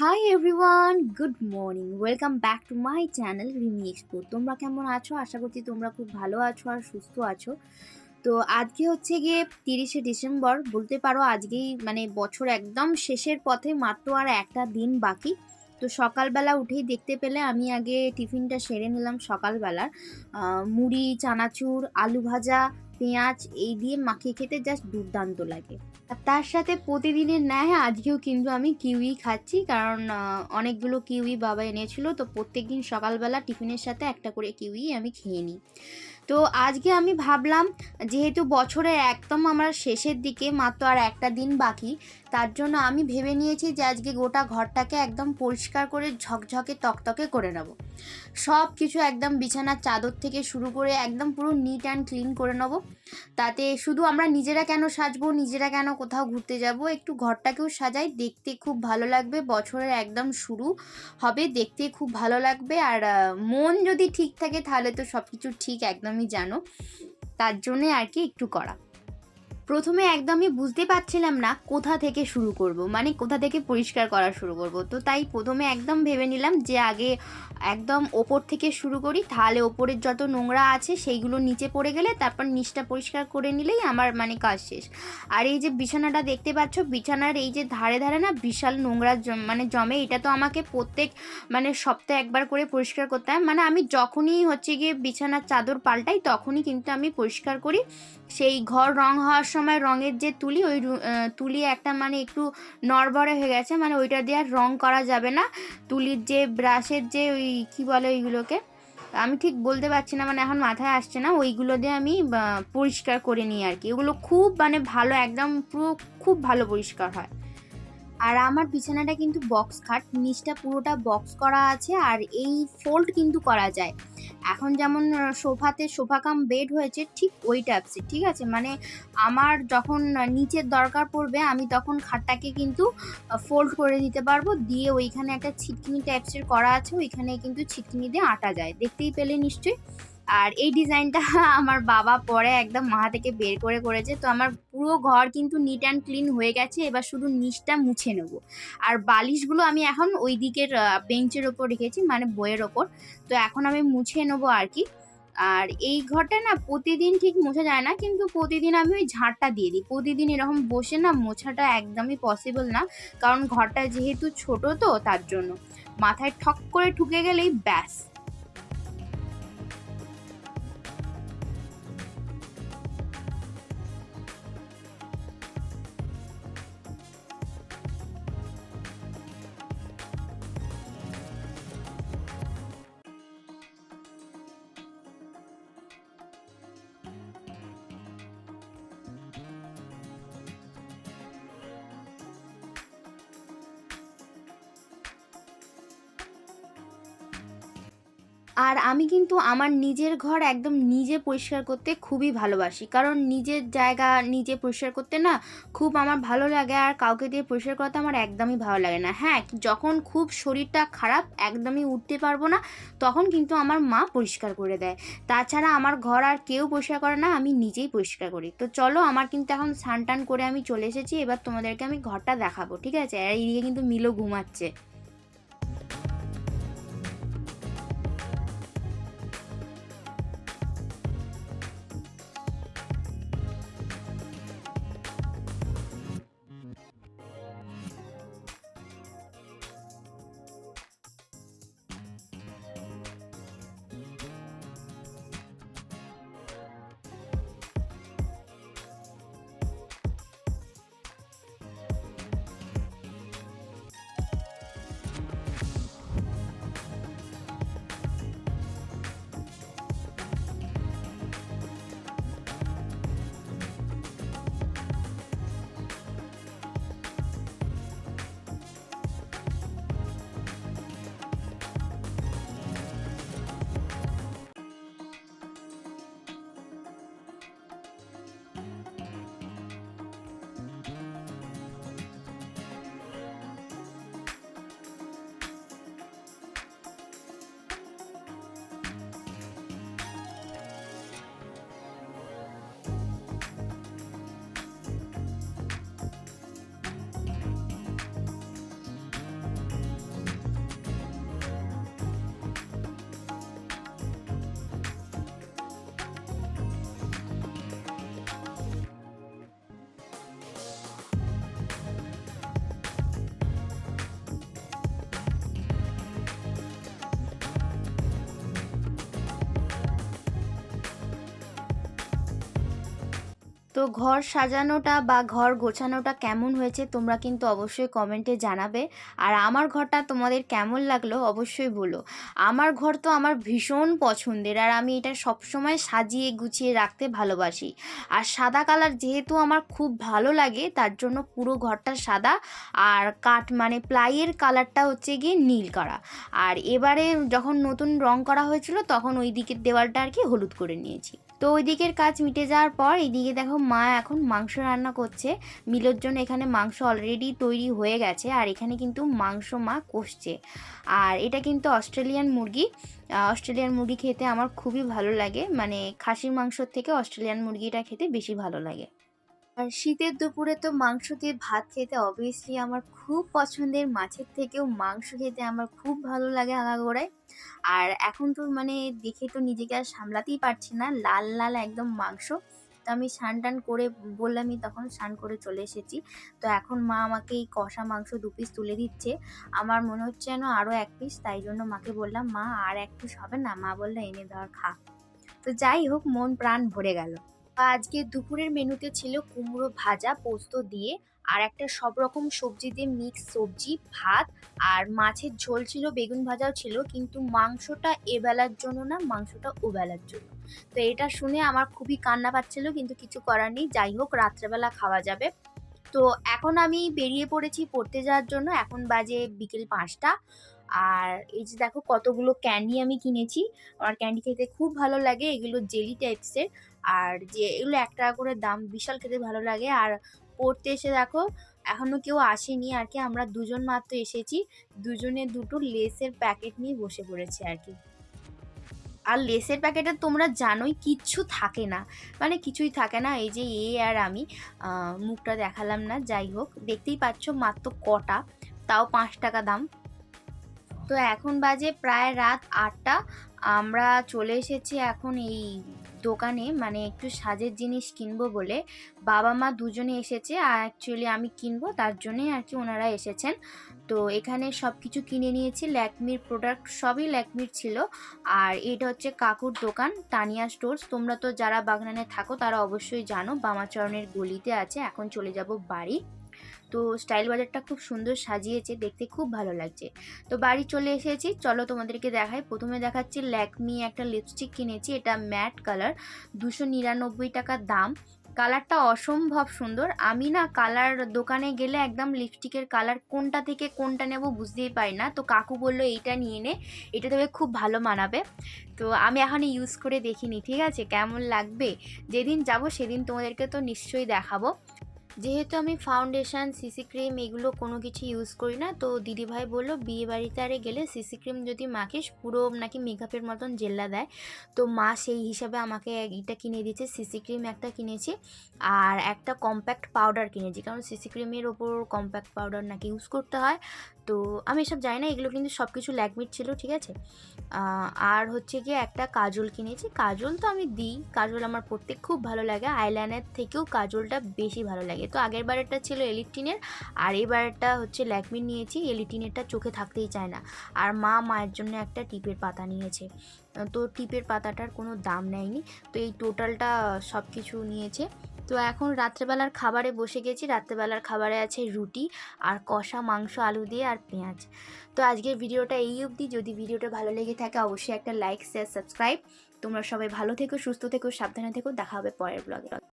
Hi everyone good morning welcome back to my channel Rimi expo তোমরা কেমন আছো? আশা করছি তোমরা খুব ভালো আছো আর সুস্থ আছো। তো আজকে হচ্ছে গিয়ে তিরিশে ডিসেম্বর। বলতে পারো আজকেই মানে বছর একদম শেষের পথে মাত্র আর একটা দিন বাকি। তো সকালবেলা উঠেই দেখতে পেলে আমি আগে টিফিনটা সেরে নিলাম সকালবেলার। মুড়ি, চানাচুর, আলু ভাজা পেঁয়াজ এই দিয়ে মাখিয়ে খেতে জাস্ট দুর্দান্ত লাগে। আর তার সাথে প্রতিদিনের ন্যায় আজকেও কিন্তু আমি কিউই খাচ্ছি, কারণ অনেকগুলো কিউই বাবা এনেছিল, তো প্রত্যেকদিন সকালবেলা টিফিনের সাথে একটা করে কিউই আমি খেয়ে নিই। তো আজকে আমি ভাবলাম, যেহেতু বছরের একদম আমার শেষের দিকে, মাত্র আর একটা দিন বাকি, তার জন্য আমি ভেবে নিয়েছি যে আজকে গোটা ঘরটাকে একদম পরিষ্কার করে ঝকঝকে তকতকে করে নেব। সব কিছু একদম বিছানার চাদর থেকে শুরু করে একদম পুরো নিট অ্যান্ড ক্লিন করে নেব। তাতে শুধু আমরা নিজেরা কেন সাজবো, নিজেরা কেন কোথাও ঘুরতে যাব, একটু ঘরটাকেও সাজাই, দেখতে খুব ভালো লাগবে, বছরের একদম শুরু হবে, দেখতে খুব ভালো লাগবে, আর মন যদি ঠিক থাকে তাহলে তো সব কিছু ঠিক একদমই জানো তার জন্যে আর কি একটু করা। প্রথমে একদমই বুঝতে পারছিলাম না কোথা থেকে শুরু করব মানে কোথা থেকে পরিষ্কার করা শুরু করব। তো তাই প্রথমে একদম ভেবে নিলাম যে আগে একদম ওপর থেকে শুরু করি, তাহলে ওপরের যত নোংরা আছে সেইগুলো নিচে পড়ে গেলে তারপর নিচটা পরিষ্কার করে নিলেই আমার মানে কাজ শেষ। আর এই যে বিছানাটা দেখতে পাচ্ছ, বিছানার এই যে ধারে ধারে না বিশাল নোংরা মানে জমে, এটা তো আমাকে প্রত্যেক মানে সপ্তাহে একবার করে পরিষ্কার করতে হয়। মানে আমি যখনই হচ্ছে গিয়ে বিছানার চাদর পাল্টাই, তখনই কিন্তু আমি পরিষ্কার করি। সেই ঘর রং হওয়ার সময় রঙের যে তুলি, ওই তুলি একটা মানে একটু নড়বড়ে হয়ে গেছে মানে ওইটা দিয়ে আর রং করা যাবে না। তুলির যে ব্রাশের যে ওই কী বলে ওইগুলোকে, আমি ঠিক বলতে পারছি না মানে এখন মাথায় আসছে না, ওইগুলো দিয়ে আমি পরিষ্কার করে নিই আর কি। ওগুলো খুব মানে ভালো, একদম পুরো খুব ভালো পরিষ্কার হয়। আর আমার বিছানাটা কিন্তু বক্স খাট, নিচটা পুরোটা বক্স করা আছে, আর এই ফোল্ড কিন্তু করা যায়। এখন যেমন সোফাতে সোফা কাম বেড হয়েছে, ঠিক ওই টাইপসের ঠিক আছে? মানে আমার যখন নিচের দরকার পড়বে, আমি তখন খাটটাকে কিন্তু ফোল্ড করে দিতে পারব। দিয়ে ওইখানে একটা ছিটকিনি টাইপসের করা আছে, ওইখানে কিন্তু ছিটকিনি দিয়ে আটা যায়। দেখতেই পেলে নিশ্চয়ই? আর এই ডিজাইনটা আমার বাবা পরে একদম মাথা থেকে বের করে করেছে। তো আমার পুরো ঘর কিন্তু নিট অ্যান্ড ক্লিন হয়ে গেছে, এবার শুধু নিচটা মুছে নেব। আর বালিশগুলো আমি এখন ওই দিকের বেঞ্চের ওপর রেখেছি মানে বইয়ের ওপর। তো এখন আমি মুছে নেব আর কি। আর এই ঘরটা না প্রতিদিন ঠিক মোছা যায় না, কিন্তু প্রতিদিন আমি ওই ঝাড়টা দিয়ে দিই। প্রতিদিন এরকম বসে না মোছাটা একদমই পসিবল না, কারণ ঘরটা যেহেতু ছোট তো তার জন্য। মাথায় ঠক করে ঠুকে গেলেই ব্যাস। আর আমি কিন্তু আমার নিজের ঘর একদম নিজে পরিষ্কার করতে খুবই ভালোবাসি। কারণ নিজের জায়গা নিজে পরিষ্কার করতে না খুব আমার ভালো লাগে আর কাউকে দিয়ে পরিষ্কার করতে আমার একদমই ভালো লাগে না। হ্যাঁ যখন খুব শরীরটা খারাপ একদমই উঠতে পারব না, তখন কিন্তু আমার মা পরিষ্কার করে দেয়। তাছাড়া আমার ঘর আর কেউ পরিষ্কার করে না, আমি নিজেই পরিষ্কার করি। তো চলো আমার কিন্তু এখন স্নান টান করে আমি চলে এসেছি, এবার তোমাদেরকে আমি ঘরটা দেখাবো, ঠিক আছে? আর এইদিকে কিন্তু মিলো ঘুমাচ্ছে। তো ঘর সাজানোটা বা ঘর গোছানোটা কেমন হয়েছে তোমরা কিন্তু অবশ্যই কমেন্টে জানাবে। আর আমার ঘরটা তোমাদের কেমন লাগল অবশ্যই বলো। আমার ঘর তো আমার ভীষণ পছন্দের আর আমি এটা সবসময় সাজিয়ে গুছিয়ে রাখতে ভালোবাসি। আর সাদা কালার যেহেতু আমার খুব ভালো লাগে, তার জন্য পুরো ঘরটা সাদা। আর কাঠ মানে প্লাইয়ের কালারটা হচ্ছে গিয়ে নীল করা আর এবারে যখন নতুন রং করা হয়েছিল তখন ওই দিকের দেওয়ালটা আর কি হলুদ করে নিয়েছি। তো ওই দিকের কাজ মিটে যাওয়ার পর এইদিকে দেখো মা এখন মাংস রান্না করছে। মিলোর জন্য এখানে মাংস অলরেডি তৈরি হয়ে গেছে আর এখানে কিন্তু মাংস মা কষছে। আর এটা কিন্তু অস্ট্রেলিয়ান মুরগি। অস্ট্রেলিয়ান মুরগি খেতে আমার খুবই ভালো লাগে। মানে খাসির মাংসর থেকে অস্ট্রেলিয়ান মুরগিটা খেতে বেশি ভালো লাগে। আর শীতের দুপুরে তো মাংস দিয়ে ভাত খেতে অবভিয়াসলি আমার খুব পছন্দের। মাছের থেকেও মাংস খেতে আমার খুব ভালো লাগে আগাগোড়ায় আর এখন তো মানে দেখে তো নিজেকে আর সামলাতেই পারছি না, লাল লাল একদম মাংস। তো আমি স্নান টান করে বললামই তখন স্নান করে চলে এসেছি। তো এখন মা আমাকে এই কষা মাংস দু পিস তুলে দিচ্ছে। আমার মনে হচ্ছে যেন আরও এক পিস তাই জন্য মাকে বললাম, মা, আর এক পিস হবে না? মা বলল, এনে ধর, খা। তো যাই হোক, মন প্রাণ ভরে গেল। আজকে দুপুরের মেনুতে ছিল কুমড়ো ভাজা, পোস্ত দিয়ে, আর একটা সব রকম সবজি দিয়ে মিক্স সবজি, ভাত, আর মাছের ঝোল ছিল, বেগুন ভাজাও ছিল, কিন্তু মাংসটা এবেলার জন্য না, মাংসটা ওবেলার জন্য। তো এটা শুনে আমার খুবই কান্না পাচ্ছিল, কিন্তু কিছু করার নেই। যাই হোক, রাত্রেবেলা খাওয়া যাবে। তো এখন আমি বেরিয়ে পড়েছি পড়তে যাওয়ার জন্য। এখন বাজে বিকেল পাঁচটা। আর এই যে দেখো কতগুলো ক্যান্ডি আমি কিনেছি। আমার ক্যান্ডি খেতে খুব ভালো লাগে, এগুলো জেলি টাইপসের আর যে এগুলো এক টাকা করে দাম, বিশাল খেতে ভালো লাগে। আর পড়তে এসে দেখো, এখনও কেউ আসেনি আর কি, আমরা দুজন মাত্র এসেছি। দুজনে দুটো লেসের প্যাকেট নিয়ে বসে পড়েছে আর কি। আর লেসের প্যাকেটে তোমরা জানোই, কিচ্ছু থাকে না। মানে কিছুই থাকে না। এই যে এ আর আমি মুখটা দেখালাম না, যাই হোক। দেখতেই পাচ্ছ মাত্র কটা, তাও পাঁচ টাকা দাম। তো এখন বাজে প্রায় রাত আটটা। আমরা চলে এসেছি এখন এই দোকানে মানে একটু সাজের জিনিস কিনবো বলে। বাবা মা দুজনে এসেছে, আর অ্যাকচুয়ালি আমি কিনবো, তার জন্যই আর কি ওনারা এসেছেন। তো এখানে সব কিছু কিনে নিয়েছি, ল্যাকমির প্রোডাক্ট সবই ল্যাকমির ছিল। আর এটা হচ্ছে কাকুর দোকান, তানিয়া স্টোর্স তোমরা তো যারা বাগনানে থাকো, তারা অবশ্যই জানো, বামাচরণের গলিতে আছে। এখন চলে যাব বাড়ি। তো স্টাইল বাজারটা খুব সুন্দর সাজিয়েছে, দেখতে খুব ভালো লাগছে। তো বাড়ি চলে এসেছি, চলো তোমাদেরকে দেখাই। প্রথমে দেখাচ্ছি ল্যাকমি একটা লিপস্টিক কিনেছি, এটা ম্যাট কালার দুশো নিরানব্বই টাকা দাম। কালারটা অসম্ভব সুন্দর। আমি না কালার দোকানে গেলে একদম লিপস্টিকের কালার কোনটা থেকে কোনটা নেব বুঝতেই পারি না। তো কাকু বলল, এইটা নিয়ে নে, এটা তবে খুব ভালো মানাবে। তো আমি এখন ইউজ করে দেখিনি, ঠিক আছে? কেমন লাগবে? যেদিন যাব সেদিন তোমাদেরকে তো নিশ্চয়ই দেখাবো। যেহেতু আমি ফাউন্ডেশন সিসি ক্রিম এগুলো কোনো কিছু ইউজ করি না, তো দিদিভাই বলল বিয়ে বাড়িতে আরে গেলে সিসি ক্রিম যদি মাখিস পুরো নাকি মেকআপের মতন জেল্লা দেয়। তো মা সেই হিসাবে আমাকে এটা কিনে দিয়েছে সিসি ক্রিম একটা কিনেছি আর একটা কম্প্যাক্ট পাউডার কিনেছি, কারণ সিসি ক্রিমের ওপর কম্প্যাক্ট পাউডার নাকি ইউজ করতে হয়। তো আমি এসব জানি না, এগুলো কিন্তু সব কিছু ল্যাকমিট ছিল, ঠিক আছে? আর হচ্ছে গিয়ে একটা কাজল কিনেছি। কাজল তো আমি দিই, কাজল আমার পরতে খুব ভালো লাগে, আইলাইনার থেকেও কাজলটা বেশি ভালো লাগে। তো আগের বারেরটা ছিল এলিটিনের আর এবারেরটা হচ্ছে ল্যাকমিট নিয়েছি এলিটিনেরটা চোখে থাকতেই চায় না। আর মা মায়ের জন্য একটা টিপের পাতা নিয়েছে। তো টিপের পাতাটার কোনো দাম নেয়নি, তো এই টোটালটা সব কিছু নিয়েছে। তো এখন রাত্রেবেলার খাবারে বসে গেছি। রাত্রেবেলার খাবারে আছে রুটি আর কষা মাংস, আলু দিয়ে আর পেঁয়াজ। তো আজকের ভিডিওটা এই অবধি। যদি ভিডিওটা ভালো লেগে থাকে অবশ্যই একটা লাইক শেয়ার সাবস্ক্রাইব তোমরা সবাই ভালো থেকো, সুস্থ থেকো, সাবধানে থেকো। দেখা হবে পরের ব্লগে